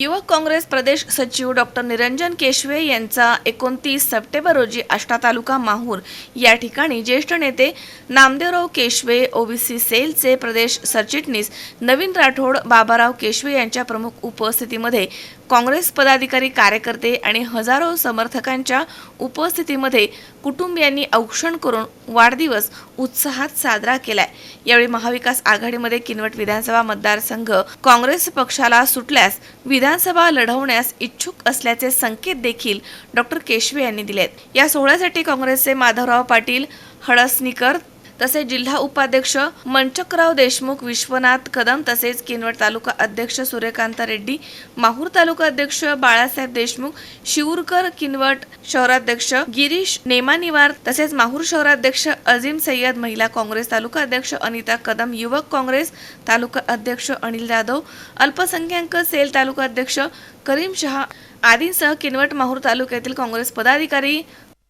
युवक काँग्रेस प्रदेश सचिव डॉक्टर निरंजन केशवे यांचा एकोणतीस सप्टेंबर रोजी आष्टा तालुका माहूर या ठिकाणी ज्येष्ठ नेते नामदेवराव केशवे ओबीसी सेलचे प्रदेश सरचिटणीस नवीन राठोड बाबाराव केशवे यांच्या प्रमुख उपस्थितीमध्ये काँग्रेस पदाधिकारी कार्यकर्ते आणि हजारो समर्थकांच्या उपस्थितीमध्ये कुटुंबियांनी औक्षण करून वाढदिवस उत्साहात साजरा केलाय. यावेळी महाविकास आघाडीमध्ये किनवट विधानसभा मतदारसंघ काँग्रेस पक्षाला सुटल्यास विधानसभा लढवण्यास इच्छुक असल्याचे संकेत देखील डॉक्टर केशवे यांनी दिलेत. या सोहळ्यासाठी काँग्रेसचे माधवराव पाटील हळसनीकर तसेच जिल्हा उपाध्यक्ष मंचकराव देशमुख विश्वनाथ कदम तसेच किनवट तालुका अध्यक्ष सूर्यकांत रेड्डी माहूर तालुका अध्यक्ष बाळासाहेब देशमुख शिवूरकर किनवट शहराध्यक्ष गिरीश नेमानिवार तसेच माहूर शहराध्यक्ष अजीम सय्यद महिला काँग्रेस तालुका अध्यक्ष अनिता कदम युवक काँग्रेस तालुका अध्यक्ष अनिल जाधव अल्पसंख्याक सेल तालुका अध्यक्ष करीम शहा आदींसह किनवट माहूर तालुक्यातील काँग्रेस पदाधिकारी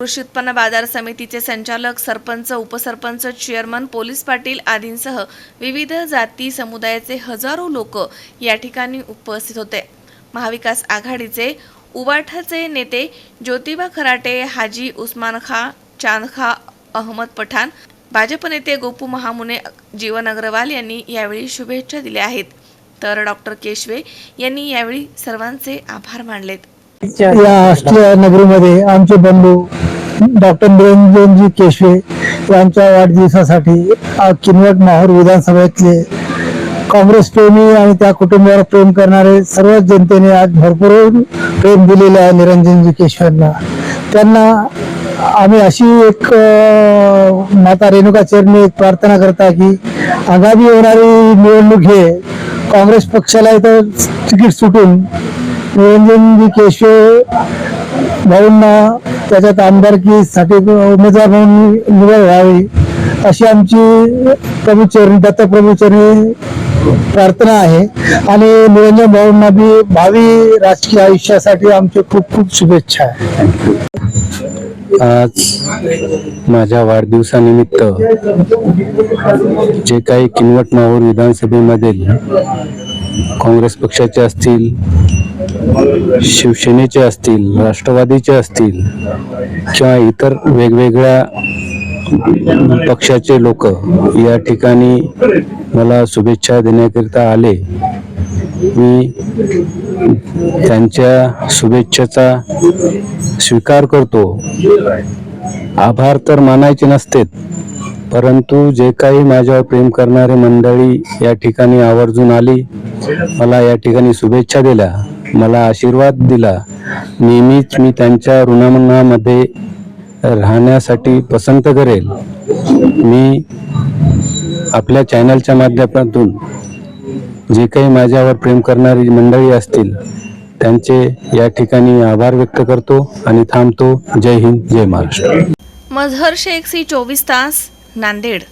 कृषी उत्पन्न बाजार समितीचे संचालक सरपंच उपसरपंच चेअरमन पोलीस पाटील आदींसह विविध जाती समुदायाचे हजारो लोक या ठिकाणी उपस्थित होते. महाविकास आघाडीचे उबाठाचे नेते ज्योतिबा खराटे हाजी उस्मान खा चांदखा अहमद पठाण भाजप नेते गोपू महामुने जीवन अग्रवाल यांनी यावेळी शुभेच्छा दिल्या आहेत. तर डॉक्टर केशवे यांनी यावेळी सर्वांचे आभार मानलेत. या राष्ट्रीय नगरीमध्ये आमचे बंधू डॉक्टर निरंजनजी केशवे यांच्या वाढदिवसासाठी किनवट माहूर विधानसभेतले काँग्रेस प्रेमी आणि त्या कुटुंबावर प्रेम करणारे सर्वच जनतेने आज भरपूर प्रेम दिलेले आहे निरंजनजी केशवांना. त्यांना आम्ही अशी एक माता रेणुका चरणी एक प्रार्थना करता की आगामी होणारी निवडणूक हे काँग्रेस पक्षाला इथं तिकीट सुटून निरंजनजी केशवे भाऊंना त्याच्यात आमदारकीसाठी उमेदवार म्हणून निवड व्हावी अशी आमची प्रभूचरणी दत्तप्रभूचरणी प्रार्थना आहे. आणि निरंजन भाऊंना बी भावी राजकीय आयुष्यासाठी आमची खूप खूप शुभेच्छा आहे. आज माझ्या वाढदिवसानिमित्त जे काही किनवट माहूर विधानसभेमधील काँग्रेस पक्षाचे असतील शिवसेनेचे असतील राष्ट्रवादीचे असतील किंवा इतर वेगवेगळ्या पक्षाचे लोक या ठिकाणी मला शुभेच्छा देण्याकरिता आले. मी त्यांच्या शुभेच्छेचा स्वीकार करतो. आभार तर मानायचे नसतेत परंतु जे काही माझ्यावर प्रेम करणारी मंडळी या ठिकाणी आवर्जून आली मला या ठिकाणी शुभेच्छा दिल्या. मला आशीर्वाद दिला. नेहमीच मी त्यांच्या ऋणामनामध्ये राहण्यासाठी पसंत करेल. मी आपल्या चॅनलच्या माध्यमातून जे काही माझ्यावर प्रेम करणारी मंडळी असतील त्यांचे या ठिकाणी आभार व्यक्त करतो आणि थांबतो. जय हिंद जय महाराष्ट्र. मजहर शेख सी चोवीस तास नांदेड.